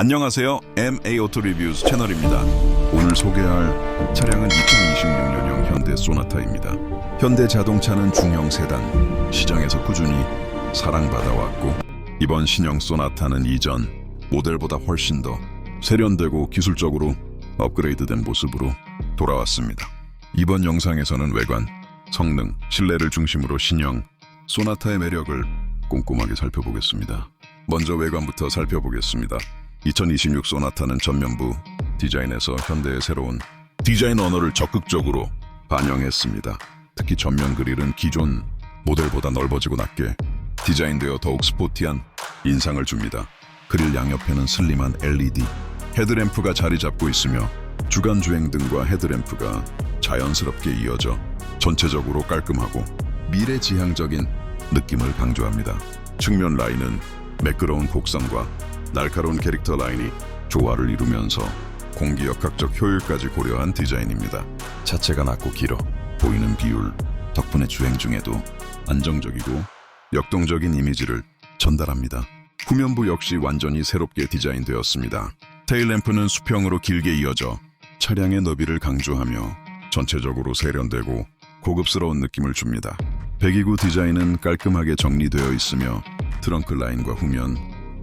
안녕하세요. MA 오토 리뷰스 채널입니다. 오늘 소개할 차량은 2026년형 현대 소나타입니다. 현대 자동차는 중형 세단, 시장에서 꾸준히 사랑받아왔고 이번 신형 소나타는 이전 모델보다 훨씬 더 세련되고 기술적으로 업그레이드된 모습으로 돌아왔습니다. 이번 영상에서는 외관, 성능, 실내를 중심으로 신형 소나타의 매력을 꼼꼼하게 살펴보겠습니다. 먼저 외관부터 살펴보겠습니다. 2026 소나타는 전면부 디자인에서 현대의 새로운 디자인 언어를 적극적으로 반영했습니다. 특히 전면 그릴은 기존 모델보다 넓어지고 낮게 디자인되어 더욱 스포티한 인상을 줍니다. 그릴 양옆에는 슬림한 LED 헤드램프가 자리 잡고 있으며 주간 주행 등과 헤드램프가 자연스럽게 이어져 전체적으로 깔끔하고 미래지향적인 느낌을 강조합니다. 측면 라인은 매끄러운 곡선과 날카로운 캐릭터 라인이 조화를 이루면서 공기역학적 효율까지 고려한 디자인입니다. 차체가 낮고 길어 보이는 비율 덕분에 주행 중에도 안정적이고 역동적인 이미지를 전달합니다. 후면부 역시 완전히 새롭게 디자인되었습니다. 테일램프는 수평으로 길게 이어져 차량의 너비를 강조하며 전체적으로 세련되고 고급스러운 느낌을 줍니다. 배기구 디자인은 깔끔하게 정리되어 있으며 트렁크 라인과 후면,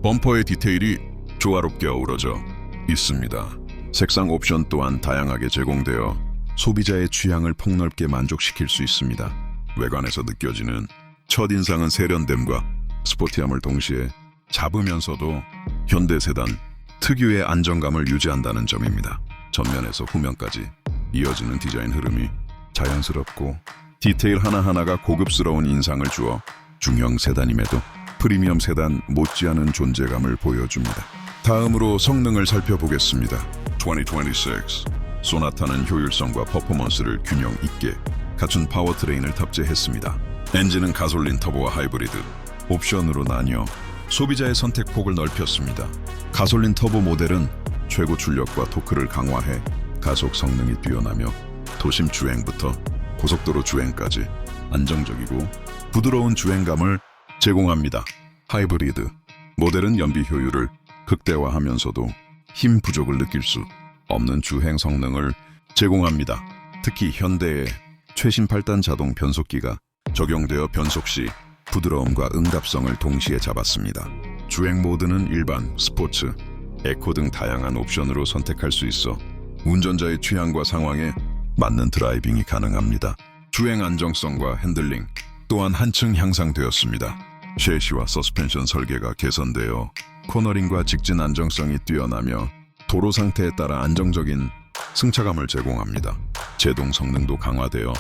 범퍼의 디테일이 조화롭게 어우러져 있습니다. 색상 옵션 또한 다양하게 제공되어 소비자의 취향을 폭넓게 만족시킬 수 있습니다. 외관에서 느껴지는 첫인상은 세련됨과 스포티함을 동시에 잡으면서도 현대 세단 특유의 안정감을 유지한다는 점입니다. 전면에서 후면까지 이어지는 디자인 흐름이 자연스럽고 디테일 하나하나가 고급스러운 인상을 주어 중형 세단임에도 프리미엄 세단 못지않은 존재감을 보여줍니다. 다음으로 성능을 살펴보겠습니다. 2026 소나타는 효율성과 퍼포먼스를 균형 있게 갖춘 파워트레인을 탑재했습니다. 엔진은 가솔린 터보와 하이브리드, 옵션으로 나뉘어 소비자의 선택폭을 넓혔습니다. 가솔린 터보 모델은 최고 출력과 토크를 강화해 가속 성능이 뛰어나며 도심 주행부터 고속도로 주행까지 안정적이고 부드러운 주행감을 제공합니다. 하이브리드 모델은 연비 효율을 극대화하면서도 힘 부족을 느낄 수 없는 주행 성능을 제공합니다. 특히 현대의 최신 8단 자동 변속기가 적용되어 변속 시 부드러움과 응답성을 동시에 잡았습니다. 주행 모드는 일반, 스포츠, 에코 등 다양한 옵션으로 선택할 수 있어 운전자의 취향과 상황에 맞는 드라이빙이 가능합니다. 주행 안정성과 핸들링 또한 한층 향상되었습니다. 셰시와 서스펜션 설계가 개선되어 코너링과 직진 안정성이 뛰어나며 도로 상태에 따라 안정적인 승차감을 제공합니다. 제동 성능도 강화되어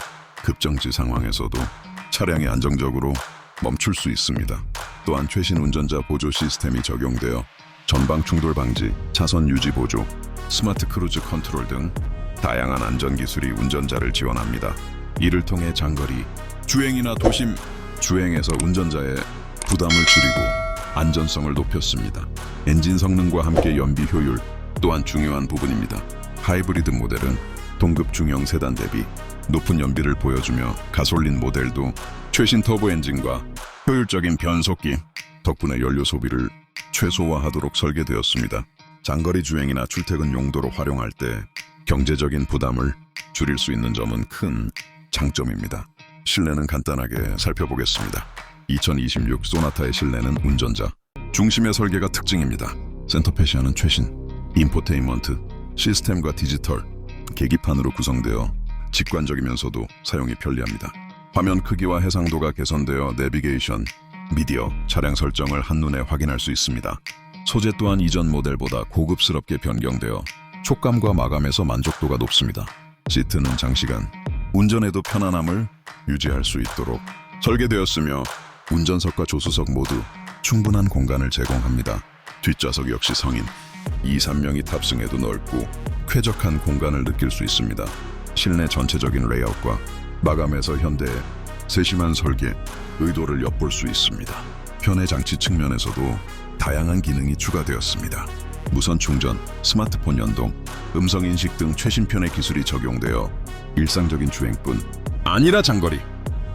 급정지 상황에서도 차량이 안정적으로 멈출 수 있습니다. 또한 최신 운전자 보조 시스템이 적용되어 전방 충돌 방지, 차선 유지 보조, 스마트 크루즈 컨트롤 등 다양한 안전 기술이 운전자를 지원합니다. 이를 통해 장거리 주행이나 도심 주행에서 운전자의 부담을 줄이고 안전성을 높였습니다. 엔진 성능과 함께 연비 효율 또한 중요한 부분입니다. 하이브리드 모델은 동급 중형 세단 대비 높은 연비를 보여주며 가솔린 모델도 최신 터보 엔진과 효율적인 변속기 덕분에 연료 소비를 최소화하도록 설계되었습니다. 장거리 주행이나 출퇴근 용도로 활용할 때 경제적인 부담을 줄일 수 있는 점은 큰 장점입니다. 실내는 간단하게 살펴보겠습니다. 2026 소나타의 실내는 운전자 중심의 설계가 특징입니다. 센터페시아는 최신 인포테인먼트 시스템과 디지털 계기판으로 구성되어 직관적이면서도 사용이 편리합니다. 화면 크기와 해상도가 개선되어 내비게이션, 미디어, 차량 설정을 한눈에 확인할 수 있습니다. 소재 또한 이전 모델보다 고급스럽게 변경되어 촉감과 마감에서 만족도가 높습니다. 시트는 장시간 운전에도 편안함을 유지할 수 있도록 설계되었으며 운전석과 조수석 모두 충분한 공간을 제공합니다. 뒷좌석 역시 성인 2, 3명이 탑승해도 넓고 쾌적한 공간을 느낄 수 있습니다. 실내 전체적인 레이아웃과 마감에서 현대의 세심한 설계, 의도를 엿볼 수 있습니다. 편의 장치 측면에서도 다양한 기능이 추가되었습니다. 무선 충전, 스마트폰 연동, 음성 인식 등 최신 편의 기술이 적용되어 일상적인 주행뿐 아니라 장거리,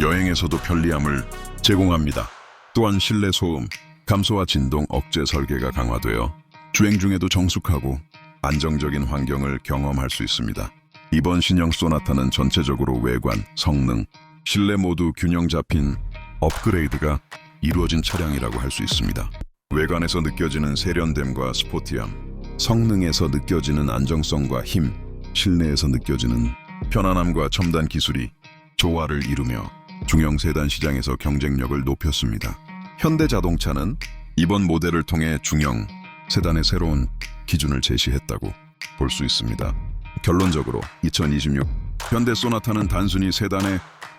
여행에서도 편리함을 제공합니다. 또한 실내 소음, 감소와 진동 억제 설계가 강화되어 주행 중에도 정숙하고 안정적인 환경을 경험할 수 있습니다. 이번 신형 소나타는 전체적으로 외관, 성능, 실내 모두 균형 잡힌 업그레이드가 이루어진 차량이라고 할 수 있습니다. 외관에서 느껴지는 세련됨과 스포티함, 성능에서 느껴지는 안정성과 힘, 실내에서 느껴지는 편안함과 첨단 기술이 조화를 이루며 중형 세단 시장에서 경쟁력을 높였습니다. 현대 자동차는 이번 모델을 통해 중형 세단의 새로운 기준을 제시했다고 볼 수 있습니다. 결론적으로 2026 현대 소나타는 단순히 세단의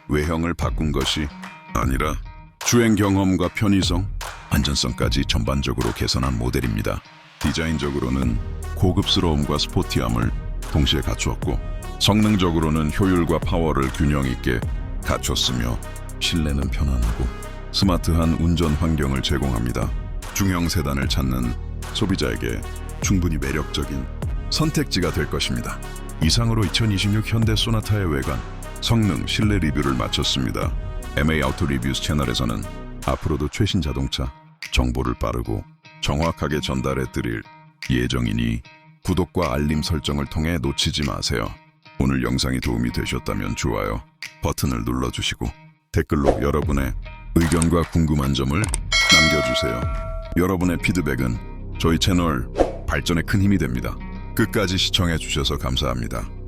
외형을 바꾼 것이 아니라 주행 경험과 편의성, 안전성까지 전반적으로 개선한 모델입니다. 디자인적으로는 고급스러움과 스포티함을 동시에 갖추었고 성능적으로는 효율과 파워를 균형 있게 갖췄으며 실내는 편안하고 스마트한 운전 환경을 제공합니다. 중형 세단을 찾는 소비자에게 충분히 매력적인 선택지가 될 것입니다. 이상으로 2026 현대 소나타의 외관, 성능, 실내 리뷰를 마쳤습니다. MA 아우토 리뷰스 채널에서는 앞으로도 최신 자동차 정보를 빠르고 정확하게 전달해 드릴 예정이니 구독과 알림 설정을 통해 놓치지 마세요. 오늘 영상이 도움이 되셨다면 좋아요 버튼을 눌러주시고 댓글로 여러분의 의견과 궁금한 점을 남겨주세요. 여러분의 피드백은 저희 채널 발전에 큰 힘이 됩니다. 끝까지 시청해 주셔서 감사합니다.